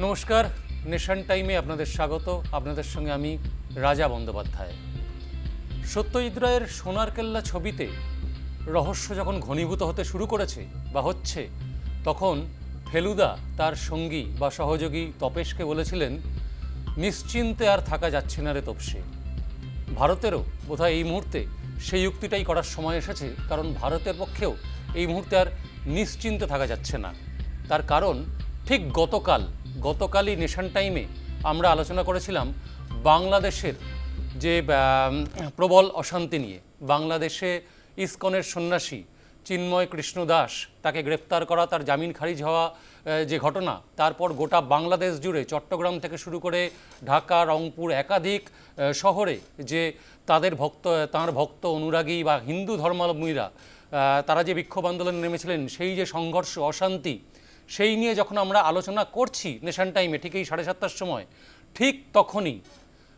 নমস্কার নেশন টাইমে আপনাদের স্বাগত। আপনাদের সঙ্গে আমি রাজা বন্দ্যোপাধ্যায়। সত্যজিৎ রায়ের সোনার কেল্লা ছবিতে রহস্য যখন ঘনীভূত হতে শুরু করেছে বা হচ্ছে, তখন ফেলুদা তার সঙ্গী বা সহযোগী তপেশকে বলেছিলেন, নিশ্চিন্তে আর থাকা যাচ্ছে না রে তপসে। ভারতেরও বোধহয় এই মুহূর্তে সেই উক্তিটাই করার সময় এসেছে, কারণ ভারতের পক্ষেও এই মুহূর্তে আর নিশ্চিন্তে থাকা যাচ্ছে না। তার কারণ ঠিক গতকাল গতকালই নেশন টাইমে আমরা আলোচনা করেছিলাম বাংলাদেশের যে প্রবল অশান্তি নিয়ে। বাংলাদেশে ইসকনের সন্ন্যাসী চিন্ময় কৃষ্ণ দাস তাকে গ্রেপ্তার করা, তার জামিন খারিজ হওয়া যে ঘটনা, তারপর গোটা বাংলাদেশ জুড়ে চট্টগ্রাম থেকে শুরু করে ঢাকা, রংপুর একাধিক শহরে যে তাদের ভক্ত, তাঁর ভক্ত অনুরাগী বা হিন্দু ধর্মাবলম্বীরা তারা যে বিক্ষোভ আন্দোলনে নেমেছিলেন, সেই যে সংঘর্ষ, অশান্তি সেই নিয়ে যখন আমরা আলোচনা করছি, নেশান টাইমে ঠিক এই সাড়ে সাতটার সময়, ঠিক তখনই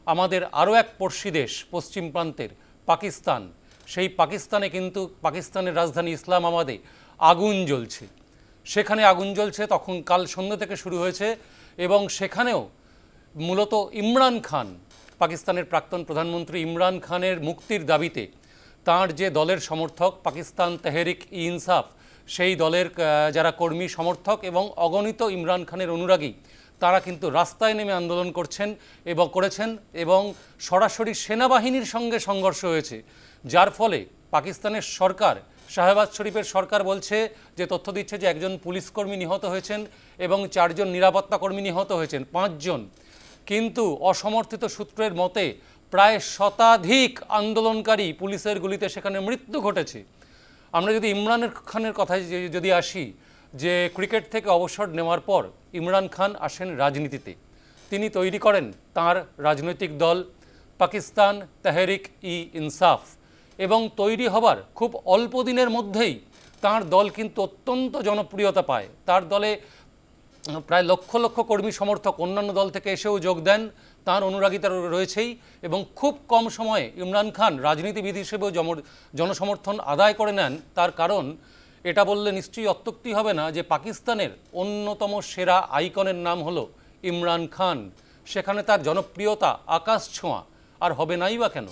আমাদের আরও এক পড়শি দেশ, পশ্চিম প্রান্তের পাকিস্তান, সেই পাকিস্তানে কিন্তু পাকিস্তানের রাজধানী ইসলাম ইসলামাবাদে আগুন জ্বলছে। সেখানে আগুন জ্বলছে, তখন কাল সন্ধ্যে থেকে শুরু হয়েছে এবং সেখানেও মূলত ইমরান খান, পাকিস্তানের প্রাক্তন প্রধানমন্ত্রী ইমরান খানের মুক্তির দাবিতে তার যে দলের সমর্থক, পাকিস্তান তেহরিক ইনসাফ সেই দলের যারা কর্মী, সমর্থক এবং অগণিত ইমরান খানের অনুরাগী, তারা কিন্তু রাস্তায় নেমে আন্দোলন করছেন এবং করেছেন এবং সরাসরি সেনাবাহিনীর সঙ্গে সংঘর্ষ হয়েছে, যার ফলে পাকিস্তানের সরকার, শাহবাজ শরীফের সরকার বলছে যে, তথ্য দিচ্ছে যে, একজন পুলিশ কর্মী নিহত হয়েছেন এবং চারজন নিরাপত্তা কর্মী নিহত হয়েছেন, পাঁচজন। কিন্তু অসমর্থিত সূত্রের মতে, প্রায় শতাধিক আন্দোলনকারী পুলিশের গুলিতে সেখানে মৃত্যু ঘটেছে। আমরা যদি ইমরান খানের কথায় যদি আসি, যে ক্রিকেট থেকে অবসর নেওয়ার পর ইমরান খান আসেন রাজনীতিতে। তিনি তৈরি করেন তার রাজনৈতিক দল পাকিস্তান তেহরিক ই ইনসাফ এবং তৈরি হবার খুব অল্প দিনের মধ্যেই তার দল কিন্তু অত্যন্ত জনপ্রিয়তা পায়। তার দলে প্রায় লক্ষ লক্ষ কর্মী সমর্থক অন্যান্য দল থেকে এসেও যোগ দেন। তার অনুরাগিতা রয়েছেই এবং খুব কম সময়ে ইমরান খান রাজনীতিবিদ হিসেবেও জনসমর্থন আদায় করে নেন। তার কারণ, এটা বললে নিশ্চয়ই অত্যুক্তি হবে না যে পাকিস্তানের অন্যতম সেরা আইকনের নাম হলো ইমরান খান। সেখানে তার জনপ্রিয়তা আকাশ ছোঁয়া, আর হবে নাই বা কেন?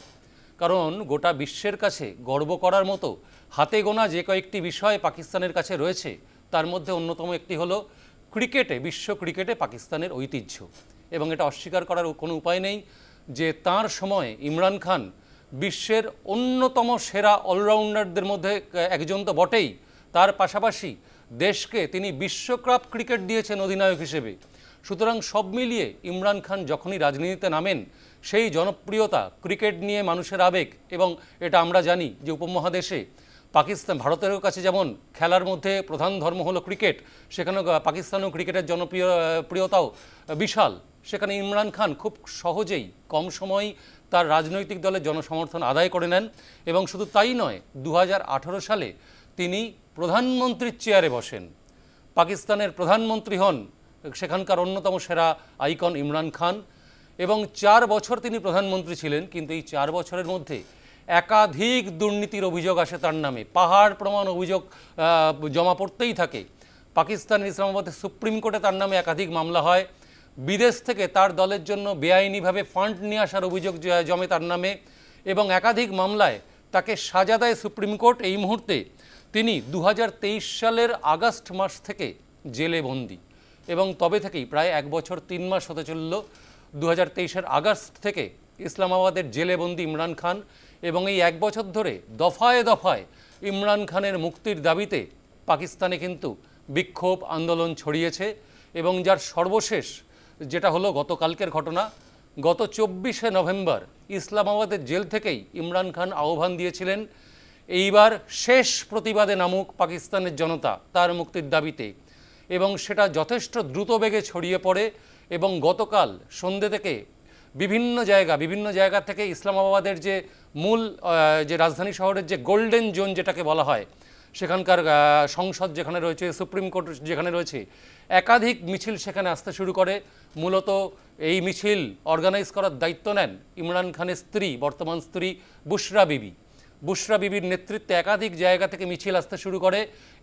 কারণ গোটা বিশ্বের কাছে গর্ব করার মতো হাতে গোনা যে কয়েকটি বিষয় পাকিস্তানের কাছে রয়েছে, তার মধ্যে অন্যতম একটি হলো ক্রিকেটে, বিশ্ব ক্রিকেটে পাকিস্তানের ঐতিহ্য। এবং এটা অস্বীকার করার কোনো উপায় নেই যে তার সময় ইমরান খান বিশ্বের অন্যতম সেরা অলরাউন্ডারদের মধ্যে একজন তো বটেই। তার পাশাপাশি দেশকে তিনি বিশ্বকাপ ক্রিকেট দিয়েছেন অধিনায়ক হিসেবে। সুতরাং সব মিলিয়ে ইমরান খান যখনই রাজনীতিতে নামেন, সেই জনপ্রিয়তা ক্রিকেট নিয়ে মানুষের আবেগ এবং এটা আমরা জানি যে উপমহাদেশে পাকিস্তান, ভারতের কাছে যেমন খেলার মধ্যে প্রধান ধর্ম হলো ক্রিকেট সেখানে পাকিস্তানেও ক্রিকেটের জনপ্রিয়, প্রিয়তাও বিশাল। সেখানে ইমরান খান খুব সহজেই কম সময়ই তার রাজনৈতিক দলের জনসমর্থন আদায় করে নেন এবং শুধু তাই নয় দু সালে তিনি প্রধানমন্ত্রীর চেয়ারে বসেন। পাকিস্তানের প্রধানমন্ত্রী হন সেখানকার অন্যতম সেরা আইকন ইমরান খান এবং চার বছর তিনি প্রধানমন্ত্রী ছিলেন, কিন্তু এই চার বছরের মধ্যে একাধিক দুর্নীতির অভিযোগ আসে তার নামে। পাহাড় প্রমাণ অভিযোগ জমা পড়তেই থাকে। পাকিস্তানের ইসলামাবাদের সুপ্রিম কোর্টে তার নামে একাধিক মামলা হয়। বিদেশ থেকে তার দলের জন্য বেআইনিভাবে ফান্ড নিয়ে আসার অভিযোগ জমে তার নামে এবং একাধিক মামলায় তাকে সাজা দেয় সুপ্রিম কোর্ট এই মুহূর্তে। তিনি দু হাজার তেইশ সালের আগস্ট মাস থেকে জেলে বন্দী এবং তবে থেকেই প্রায় এক বছর তিন মাস হতে চলল। দু হাজার আগস্ট থেকে ইসলামাবাদের জেলে বন্দী ইমরান খান এবং এই এক বছর ধরে দফায় দফায় ইমরান খানের মুক্তির দাবিতে পাকিস্তানে কিন্তু বিক্ষোভ আন্দোলন ছড়িয়েছে এবং যার সর্বশেষ যেটা হলো গতকালকের ঘটনা, গত চব্বিশে নভেম্বর ইসলামাবাদের জেল থেকেই ইমরান খান আহ্বান দিয়েছিলেন, এইবার শেষ প্রতিবাদে নামুক পাকিস্তানের জনতা তার মুক্তির দাবিতে। এবং সেটা যথেষ্ট দ্রুত বেগে ছড়িয়ে পড়ে এবং গতকাল সন্ধ্যে থেকে বিভিন্ন জায়গা বিভিন্ন জায়গা থেকে ইসলামাবাদের যে মূল যে রাজধানী শহরের যে গোল্ডেন জোন যেটাকে বলা হয়, সেখানকার সংসদ যেখানে রয়েছে, সুপ্রিম কোর্ট যেখানে রয়েছে, একাধিক মিছিল সেখানে আসতে শুরু করে। মূলত এই মিছিল অর্গানাইজ করার দায়িত্ব নেন ইমরান খানের স্ত্রী, বর্তমান স্ত্রী বুশরা বিবি। বুশরা বিবির নেতৃত্বে একাধিক জায়গা থেকে মিছিল আসতে শুরু করে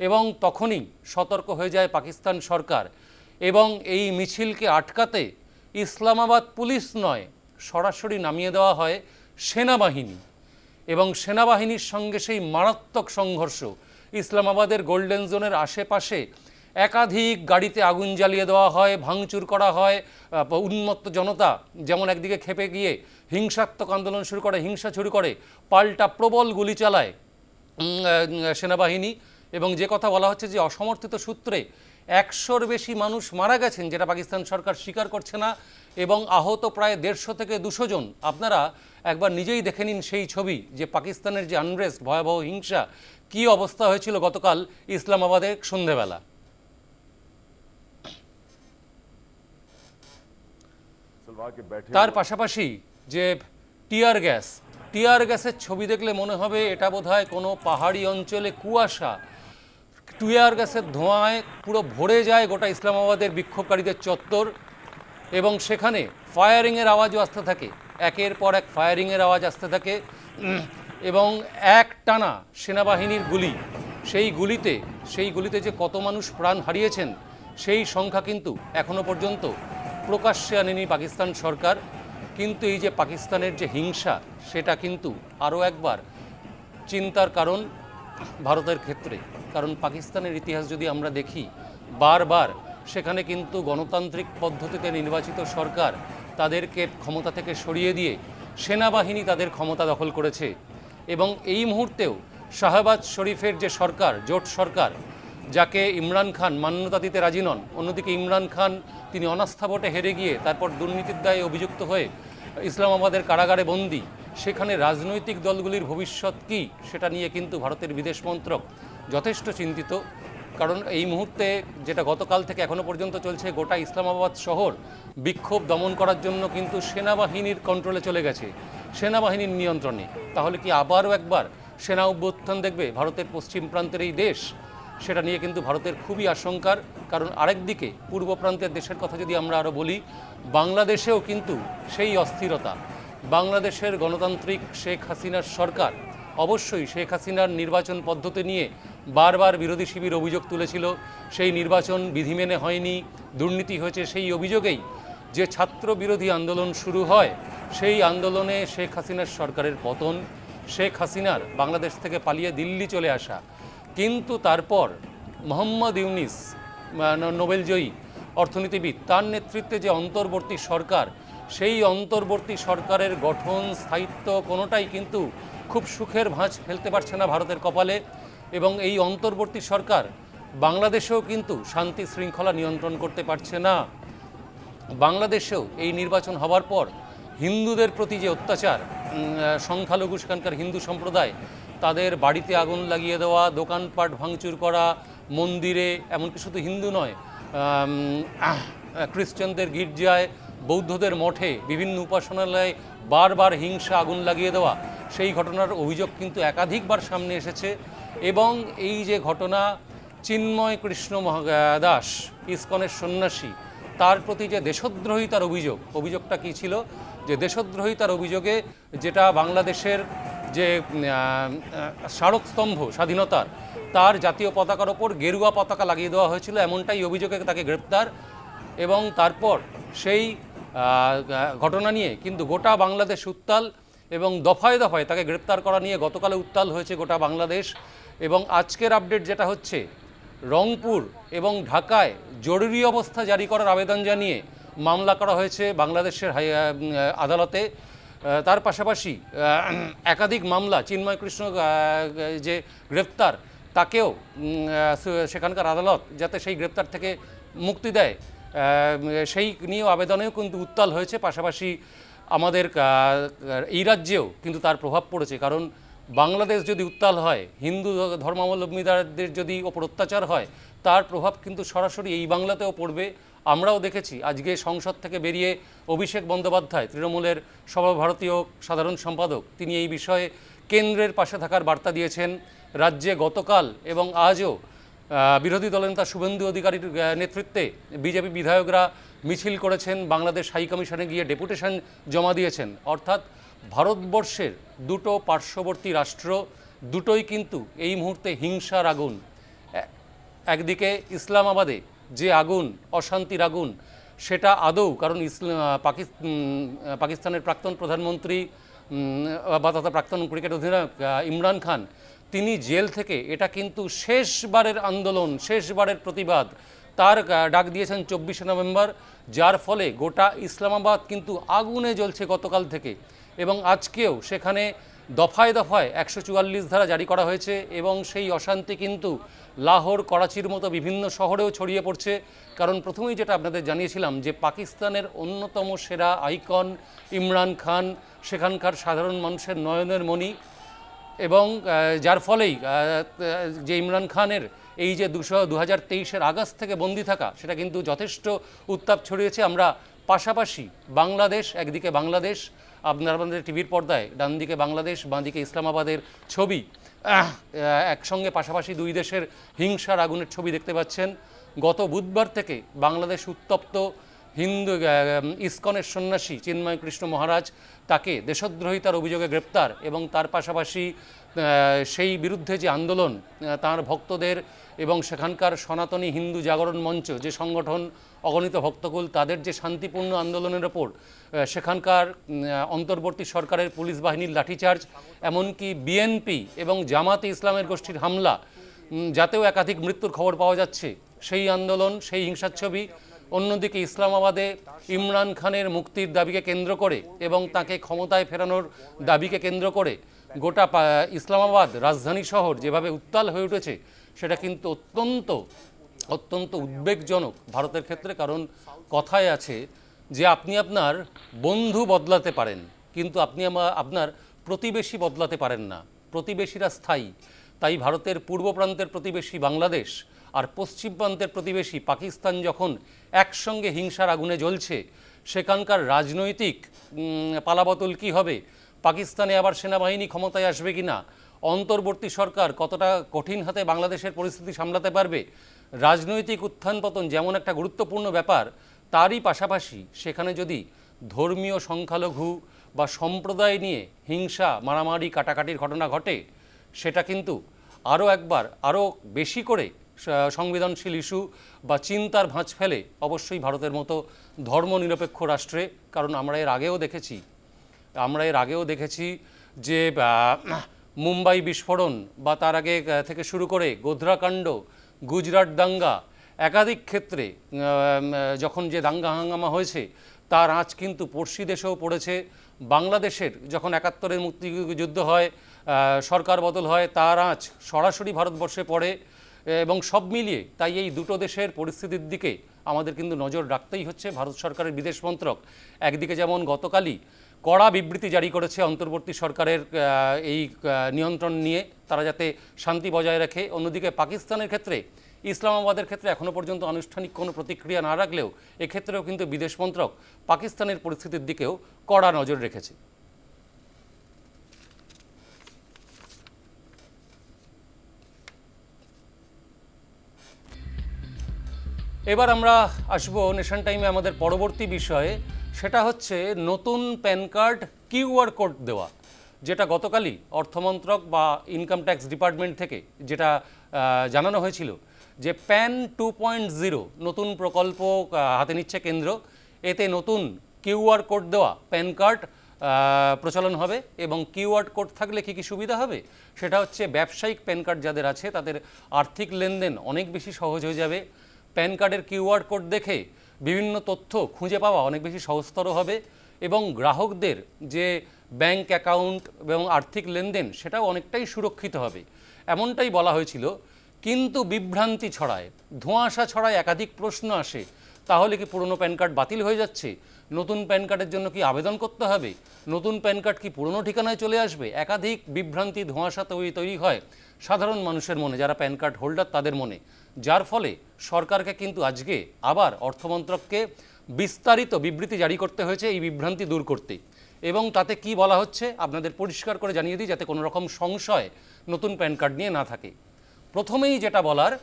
এবং তখনই সতর্ক হয়ে যায় পাকিস্তান সরকার। এবং এই মিছিলকে আটকাতে ইসলামাবাদ পুলিশ নয়, সরাসরি নামিয়ে দেওয়া হয় সেনাবাহিনী। এবং সেনাবাহিনীর সঙ্গে সেই মারাত্মক সংঘর্ষ, ইসলামাবাদের গোল্ডেন জোনের আশেপাশে একাধিক গাড়িতে আগুন জ্বালিয়ে দেওয়া হয়, ভাঙচুর করা হয়। উন্মত্ত জনতা যেমন একদিকে খেপে গিয়ে হিংসাত্মক আন্দোলন শুরু করে, হিংসা শুরু করে, পাল্টা প্রবল গুলি চালায় সেনাবাহিনী। এবং যে কথা বলা হচ্ছে যে অসমর্থিত সূত্রে একশোর বেশি মানুষ মারা গেছেন, যেটা পাকিস্তান সরকার স্বীকার করছে না, এবং আহত প্রায় দেড়শো থেকে দুশো জন। আপনারা একবার নিজেই দেখে নিন সেই ছবি, যে পাকিস্তানের যে আনরেস্ট ভয়াবহ হিংসা, কি অবস্থা হয়েছিল গতকাল ইসলামাবাদে সন্ধেবেলা। তার পাশাপাশি যে টিয়ার গ্যাস, টিয়ার গ্যাসের ছবি দেখলে মনে হবে এটা বোধহয় কোনো পাহাড়ি অঞ্চলে কুয়াশা। টিয়ার গ্যাসের ধোঁয়ায় পুরো ভরে যায় গোটা ইসলামাবাদের বিক্ষোভকারীদের চত্বর এবং সেখানে ফায়ারিংয়ের আওয়াজও আসতে থাকে। একের পর এক ফায়ারিংয়ের আওয়াজ আসতে থাকে এবং এক টানা সেনাবাহিনীর গুলি। সেই গুলিতে সেই গুলিতে যে কত মানুষ প্রাণ হারিয়েছেন, সেই সংখ্যা কিন্তু এখনও পর্যন্ত প্রকাশ্যে আনেনি পাকিস্তান সরকার। কিন্তু এই যে পাকিস্তানের যে হিংসা, সেটা কিন্তু আরও একবার চিন্তার কারণ। ভারতের ক্ষেত্রে। কারণ পাকিস্তানের ইতিহাস যদি আমরা দেখি, বারবার সেখানে কিন্তু গণতান্ত্রিক পদ্ধতিতে নির্বাচিত সরকার তাদেরকে ক্ষমতা থেকে সরিয়ে দিয়ে সেনাবাহিনী তাদের ক্ষমতা দখল করেছে। এবং এই মুহূর্তেও শাহবাজ শরীফের যে সরকার, জোট সরকার, যাকে ইমরান খান মান্যতা দিতে রাজি নন, অন্যদিকে ইমরান খান তিনি অনাস্থা ভোটে হেরে গিয়ে তারপর দুর্নীতির দায়ে অভিযুক্ত হয়ে ইসলামাবাদের কারাগারে বন্দী সেখানে রাজনৈতিক দলগুলির ভবিষ্যৎ কী সেটা নিয়ে কিন্তু ভারতের বিদেশ মন্ত্রক যথেষ্ট চিন্তিত। কারণ এই মুহূর্তে যেটা গতকাল থেকে এখনও পর্যন্ত চলছে, গোটা ইসলামাবাদ শহর বিক্ষোভ দমন করার জন্য কিন্তু সেনাবাহিনীর কন্ট্রোলে চলে গেছে। সেনাবাহিনীর নিয়ন্ত্রণে। তাহলে কি আবারও একবার সেনা অভ্যুত্থান দেখবে ভারতের পশ্চিম প্রান্তের এই দেশ? সেটা নিয়ে কিন্তু ভারতের খুবই আশঙ্কার। কারণ আরেকদিকে পূর্ব প্রান্তের দেশের কথা যদি আমরা আরও বলি, বাংলাদেশেও কিন্তু সেই অস্থিরতা। বাংলাদেশের গণতান্ত্রিক শেখ হাসিনার সরকার অবশ্যই শেখ হাসিনার নির্বাচন পদ্ধতি নিয়ে বারবার বিরোধী শিবির অভিযোগ তুলেছিল। সেই নির্বাচন বিধি মেনে হয়নি, দুর্নীতি হয়েছে সেই অভিযোগেই যে ছাত্র বিরোধী আন্দোলন শুরু হয়, সেই আন্দোলনে শেখ হাসিনার সরকারের পতন, শেখ হাসিনার বাংলাদেশ থেকে পালিয়ে দিল্লি চলে আসা। কিন্তু তারপর মোহাম্মদ ইউনিস নোবেলজয়ী অর্থনীতিবিদ, তার নেতৃত্বে যে অন্তর্বর্তী সরকার সেই অন্তর্বর্তী সরকারের গঠন, স্থায়িত্ব কোনোটাই কিন্তু খুব সুখের ভাঁজ ফেলতে পারছে না ভারতের কপালে এবং এই অন্তর্বর্তী সরকার বাংলাদেশেও কিন্তু শান্তি শৃঙ্খলা নিয়ন্ত্রণ করতে পারছে না। বাংলাদেশেও এই নির্বাচন হওয়ার পর হিন্দুদের প্রতি যে অত্যাচার সংখ্যালঘু সেখানকার হিন্দু সম্প্রদায়, তাদের বাড়িতে আগুন লাগিয়ে দেওয়া, দোকানপাট ভাঙচুর করা, মন্দিরে, এমনকি শুধু হিন্দু নয় খ্রিস্টানদের গির্জায় বৌদ্ধদের মঠে বিভিন্ন উপাসনালয়ে বারবার হিংসা, আগুন লাগিয়ে দেওয়া, সেই ঘটনার অভিযোগ কিন্তু একাধিকবার সামনে এসেছে এবং এই যে ঘটনা, চিন্ময় কৃষ্ণ দাস, ইসকনের সন্ন্যাসী, তার প্রতি যে দেশদ্রোহিতার অভিযোগ, অভিযোগটা কী ছিল? যে দেশদ্রোহিতার অভিযোগে যেটা বাংলাদেশের যে স্মারকস্তম্ভ, স্বাধীনতার, তার জাতীয় পতাকার ওপর গেরুয়া পতাকা লাগিয়ে দেওয়া হয়েছিল, এমনটাই অভিযোগে তাকে গ্রেপ্তার এবং তারপর সেই ঘটনা নিয়ে, কিন্তু গোটা বাংলাদেশ উত্তাল এবং দফায় দফায় তাকে গ্রেপ্তার করা নিয়ে গতকালে উত্তাল হয়েছে গোটা বাংলাদেশ। এবং আজকের আপডেট যেটা হচ্ছে, রংপুর এবং ঢাকায় জরুরি অবস্থা জারি করার আবেদন জানিয়ে মামলা করা হয়েছে বাংলাদেশের আদালতে। তার পাশাপাশি একাধিক মামলা, চিন্ময় কৃষ্ণ যে গ্রেপ্তার, তাকেও সেখানকার আদালত যাতে সেই গ্রেপ্তার থেকে মুক্তি দেয়। সেই নিয়েও আবেদনেও কিন্তু উত্তাল হয়েছে। পাশাপাশি আমাদের এই রাজ্যেও কিন্তু তার প্রভাব পড়েছে। কারণ বাংলাদেশ যদি উত্তাল হয়, হিন্দু ধর্মাবলম্বীদের যদি ওপর অত্যাচার হয়, তার প্রভাব কিন্তু সরাসরি এই বাংলাতেও পড়বে। আমরাও দেখেছি, আজকে সংসদ থেকে বেরিয়ে অভিষেক বন্দ্যোপাধ্যায়, তৃণমূলের সর্বভারতীয় সাধারণ সম্পাদক, তিনি এই বিষয়ে কেন্দ্রের পাশে থাকার বার্তা দিয়েছেন। রাজ্যে গতকাল এবং আজও বিরোধী দলনেতা শুভেন্দু অধিকারীর নেতৃত্বে বিজেপি বিধায়করা মিছিল করেছেন, বাংলাদেশ হাই কমিশনে গিয়ে ডেপুটেশন জমা দিয়েছেন। অর্থাৎ ভারতবর্ষের দুটো পার্শ্ববর্তী রাষ্ট্র দুটোই কিন্তু এই মুহূর্তে হিংসার আগুন। একদিকে ইসলামাবাদে যে আগুন, অশান্তির আগুন, সেটা আদৌ, কারণ পাকিস্তানের প্রাক্তন প্রধানমন্ত্রী বা তথা প্রাক্তন ক্রিকেট অধিনায়ক ইমরান খান তিনি জেল থেকে, এটা কিন্তু শেষবারের আন্দোলন, শেষবারের প্রতিবাদ। তার ডাক দিয়েছেন চব্বিশে নভেম্বর, যার ফলে গোটা ইসলামাবাদ কিন্তু আগুনে জ্বলছে গতকাল থেকে। এবং আজকেও সেখানে দফায় দফায় একশো চুয়াল্লিশ ধারা জারি করা হয়েছে এবং সেই অশান্তি কিন্তু লাহোর, করাচির মতো বিভিন্ন শহরেও ছড়িয়ে পড়ছে। কারণ প্রথমেই যেটা আপনাদের জানিয়েছিলাম যে পাকিস্তানের অন্যতম সেরা আইকন ইমরান খান, সেখানকার সাধারণ মানুষের নয়নের মণি। এবং যার ফলেই যে ইমরান খানের এই যে দুশো দু হাজার তেইশের আগস্ট থেকে বন্দি থাকা, সেটা কিন্তু যথেষ্ট উত্তাপ ছড়িয়েছে। আমরা পাশাপাশি বাংলাদেশ, একদিকে বাংলাদেশ, আপনার আমাদের টিভির পর্দায় ডান দিকে বাংলাদেশ, বাঁদিকে ইসলামাবাদের ছবি একসঙ্গে পাশাপাশি দুই দেশের হিংসার আগুনের ছবি দেখতে পাচ্ছেন। গত বুধবার থেকে বাংলাদেশ উত্তপ্ত হিন্দু ইস্কনের সন্ন্যাসী চিন্ময় কৃষ্ণ মহারাজ তাকে দেশদ্রোহিতার অভিযোগে গ্রেপ্তার এবং তার পাশাপাশি সেই বিরুদ্ধে যে আন্দোলন তার ভক্তদের এবং সেখানকার সনাতনী হিন্দু জাগরণ মঞ্চ যে সংগঠন অগণিত ভক্তকুল, তাদের যে শান্তিপূর্ণ আন্দোলনের ওপর সেখানকার অন্তর্বর্তী সরকারের পুলিশ বাহিনীর লাঠিচার্জ, এমনকি বিএনপি এবং জামাতে ইসলামের গোষ্ঠীর হামলা যাতেও একাধিক মৃত্যুর খবর পাওয়া যাচ্ছে, সেই আন্দোলন, সেই হিংসার ছবি অন্যদিকে ইসলামাবাদে ইমরান খানের মুক্তির দাবিকে কেন্দ্র করে এবং তাকে ক্ষমতায় ফেরানোর দাবিকে কেন্দ্র করে গোটা ইসলামাবাদ রাজধানী শহর যেভাবে উত্তাল হয়ে উঠেছে, সেটা কিন্তু অত্যন্ত অত্যন্ত উদ্বেগজনক ভারতের ক্ষেত্রে। কারণ কথায় আছে যে আপনি আপনার বন্ধু বদলাতে পারেন, কিন্তু আপনি আপনার প্রতিবেশী বদলাতে পারেন না। প্রতিবেশীরা স্থায়ী। তাই ভারতের পূর্ব প্রান্তের প্রতিবেশী বাংলাদেশ আর পশ্চিম প্রান্তের প্রতিবেশী পাকিস্তান যখন একসঙ্গে হিংসার আগুনে জ্বলছে সেখানকার রাজনৈতিক উম, পালাবদল কী হবে? পাকিস্তানে আবার সেনাবাহিনী ক্ষমতায় আসবে কি না? অন্তর্বর্তী সরকার কতটা কঠিন হাতে বাংলাদেশের পরিস্থিতি সামলাতে পারবে? রাজনৈতিক উত্থান পতন যেমন একটা গুরুত্বপূর্ণ ব্যাপার তারই পাশাপাশি সেখানে যদি ধর্মীয় সংখ্যালঘু বা সম্প্রদায় নিয়ে হিংসা মারামারি কাটাকাটির ঘটনা ঘটে সেটা কিন্তু আরও একবার আরও বেশি করে সংবেদনশীল ইস্যু বা চিন্তার ভাঁজ ফেলে অবশ্যই ভারতের মতো ধর্মনিরপেক্ষ রাষ্ট্রে, কারণ আমরা এর আগেও দেখেছি, আমরা এর আগেও দেখেছি যে মুম্বাই বিস্ফোরণ বা তার আগে থেকে শুরু করে গোধরাকাণ্ড, গুজরাট দাঙ্গা, একাধিক ক্ষেত্রে যখন যে দাঙ্গা হাঙ্গামা হয়েছে, তার আঁচ কিন্তু পড়শি দেশেও পড়েছে। বাংলাদেশের যখন একাত্তরের মুক্তিযুদ্ধ হয় সরকার বদল হয়, তার আঁচ সরাসরি ভারতবর্ষে পড়ে। এবং সব মিলিয়ে তাই এই দুটো দেশের পরিস্থিতির দিকে আমাদের কিন্তু নজর রাখতেই হচ্ছে। ভারত সরকারের বিদেশ মন্ত্রক। একদিকে যেমন গতকালই কড়া বিবৃতি জারি করেছে অন্তর্বর্তী সরকারের এই নিয়ন্ত্রণ নিয়ে, তারা যাতে শান্তি বজায় রাখে। অন্যদিকে পাকিস্তানের ক্ষেত্রে, ইসলামাবাদের ক্ষেত্রে এখনও পর্যন্ত আনুষ্ঠানিক কোনো প্রতিক্রিয়া না রাখলেও এক্ষেত্রেও কিন্তু বিদেশ মন্ত্রক পাকিস্তানের পরিস্থিতির দিকেও কড়া নজর রেখেছে। এবার আমরা আসব নেশন টাইমে আমাদের পরবর্তী বিষয়ে। সেটা হচ্ছে নতুন প্যান কার্ড কিউআর কোড দেওয়া, যেটা গতকালই অর্থমন্ত্রক বা ইনকাম ট্যাক্স ডিপার্টমেন্ট থেকে যেটা জানানো হয়েছিল যে প্যান টু পয়েন্ট জিরো নতুন প্রকল্প হাতে নিচ্ছে কেন্দ্র। এতে নতুন কিউআর কোড দেওয়া প্যান কার্ড প্রচলন হবে এবং কিউআর কোড থাকলে কী কী সুবিধা হবে? সেটা হচ্ছে ব্যবসায়িক প্যান কার্ড যাদের আছে, তাদের আর্থিক লেনদেন অনেক বেশি সহজ হয়ে যাবে। প্যান কার্ডের কিউআর কোড দেখে বিভিন্ন তথ্য খুঁজে পাওয়া অনেক বেশি সহজতর হবে এবং গ্রাহকদের যে ব্যাংক অ্যাকাউন্ট এবং আর্থিক লেনদেন সেটাও অনেকটাই সুরক্ষিত হবে। এমনটাই বলা হয়েছিল, কিন্তু বিভ্রান্তি ছড়ায়, ধোঁয়াশা ছড়ায় একাধিক প্রশ্ন আসে তাহলে কি পুরনো প্যান কার্ড বাতিল হয়ে যাচ্ছে? নতুন প্যান কার্ডের জন্য কি আবেদন করতে হবে? নতুন প্যান কার্ড কি পুরনো ঠিকানায় চলে আসবে? একাধিক বিভ্রান্তি, ধোঁয়াশা তৈরি তৈরি হয় সাধারণ মানুষের মনে, যারা প্যান কার্ড হোল্ডার তাদের মনে। যার ফলে সরকারকে কিন্তু আজকে আবার অর্থমন্ত্রককে বিস্তারিত বিবৃতি জারি করতে হয়েছে এই বিভ্রান্তি দূর করতে। এবং তাতে কি বলা হচ্ছে আপনাদের পরিষ্কার করে জানিয়ে দিই যাতে কোনো রকম সংশয় নতুন প্যান কার্ড নিয়ে না থাকে। প্রথমেই যেটা বলার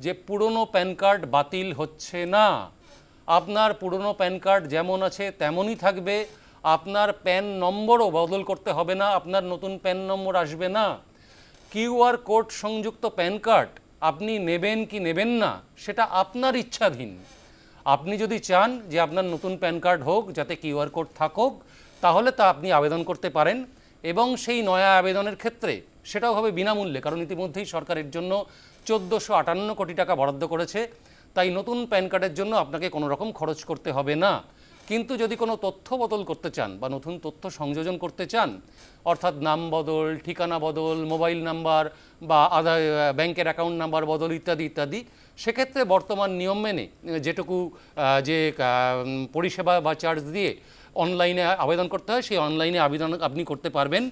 যে পুরনো প্যান কার্ড বাতিল হচ্ছে না। আপনার পুরনো প্যান কার্ড যেমন আছে, তেমনই থাকবে। আপনার প্যান নম্বরও বদল করতে হবে না, আপনার নতুন প্যান নম্বর আসবে না। কিউআর কোড সংযুক্ত প্যান কার্ড আপনি নেবেন কি নেবেন না, সেটা আপনার ইচ্ছাধীন। আপনি যদি চান যে আপনার নতুন প্যান কার্ড হোক, যাতে কিউআর কোড থাকুক, তাহলে তা আপনি আবেদন করতে পারেন এবং সেই নয়া আবেদনের ক্ষেত্রে সেটাও হবে বিনামূল্যে, কারণ ইতিমধ্যেই সরকারের জন্য চোদ্দোশো আটান্ন কোটি টাকা বরাদ্দ করেছে। তাই নতুন প্যান কার্ডের জন্য আপনাকে কোনো রকম খরচ করতে হবে না। কিন্তু যদি কোনো তথ্য বদল করতে চান বা নতুন তথ্য সংযোজন করতে চান, অর্থাৎ নাম বদল, ঠিকানা বদল, মোবাইল নাম্বার বা আধার ব্যাংকের অ্যাকাউন্ট নাম্বার বদল ইত্যাদি ইত্যাদি, সেক্ষেত্রে বর্তমান নিয়ম মেনে যেটুকু যে পরিষেবা বা চার্জ দিয়ে অনলাইনে আবেদন করতে হয়, সেই অনলাইনে আবেদন আপনি করতে পারবেন।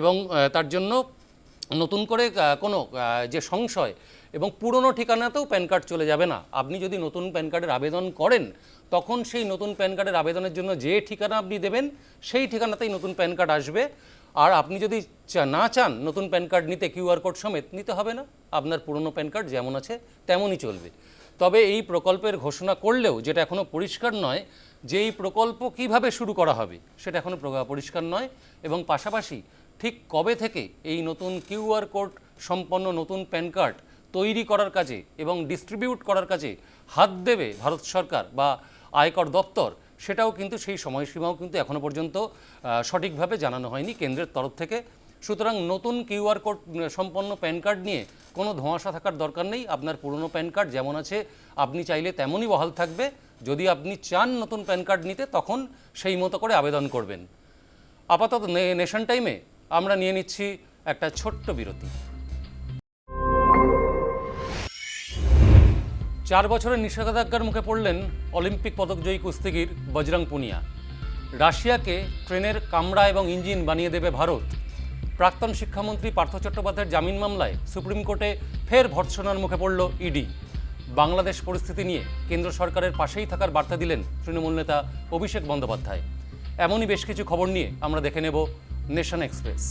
এবং তার জন্য নতুন করে কোনো যে সংশয় এবং পুরনো ঠিকানাতেও প্যান কার্ড চলে যাবে না। আপনি যদি নতুন প্যান কার্ডের আবেদন করেন, তখন সেই নতুন প্যান কার্ডের আবেদনের জন্য যে ঠিকানা আপনি দেবেন, সেই ঠিকানাতেই নতুন প্যান কার্ড আসবে। আর আপনি যদি না চান, নতুন প্যান কার্ড নিতে কিউআর কোড সমেত নিতে হবে না। আপনার পুরনো প্যান কার্ড যেমন আছে, তেমনই চলবে। তবে এই প্রকল্পের ঘোষণা করলেও যেটা এখনও পরিষ্কার নয়, যে এই প্রকল্প কীভাবে শুরু করা হবে, সেটা এখনও পরিষ্কার নয়। এবং পাশাপাশি ঠিক কবে থেকে এই নতুন কিউআর কোড সম্পন্ন নতুন প্যান কার্ড তৈরি করার কাজে এবং ডিস্ট্রিবিউট করার কাজে হাত দেবে ভারত সরকার বা আয়কর দপ্তর, সেটাও কিন্তু সেই সময়সীমাও কিন্তু এখনও পর্যন্ত সঠিকভাবে জানানো হয়নি কেন্দ্রের তরফ থেকে। সুতরাং নতুন কিউআর কোড সম্পন্ন প্যান কার্ড নিয়ে কোনো ধোঁয়াশা থাকার দরকার নেই। আপনার পুরনো প্যান কার্ড যেমন আছে, আপনি চাইলে তেমনই বহাল থাকবে। যদি আপনি চান নতুন প্যান কার্ড নিতে, তখন সেই মতো করে আবেদন করবেন। আপাতত নেশন টাইমে আমরা নিয়ে নিচ্ছি একটা ছোট্ট বিরতি। চার বছরের নিষেধাজ্ঞার মুখে পড়লেন অলিম্পিক পদকজয়ী কুস্তিগির বজরং পুনিয়া। রাশিয়াকে ট্রেনের কামরা এবং ইঞ্জিন বানিয়ে দেবে ভারত। প্রাক্তন শিক্ষামন্ত্রী পার্থ চট্টোপাধ্যায়ের জামিন মামলায় সুপ্রিম কোর্টে ফের ভর্ৎসনার মুখে পড়ল ইডি। বাংলাদেশ পরিস্থিতি নিয়ে কেন্দ্র সরকারের পাশেই থাকার বার্তা দিলেন তৃণমূল নেতা অভিষেক বন্দ্যোপাধ্যায়। এমনই বেশ কিছু খবর নিয়ে আমরা দেখে নেব নেশন এক্সপ্রেস।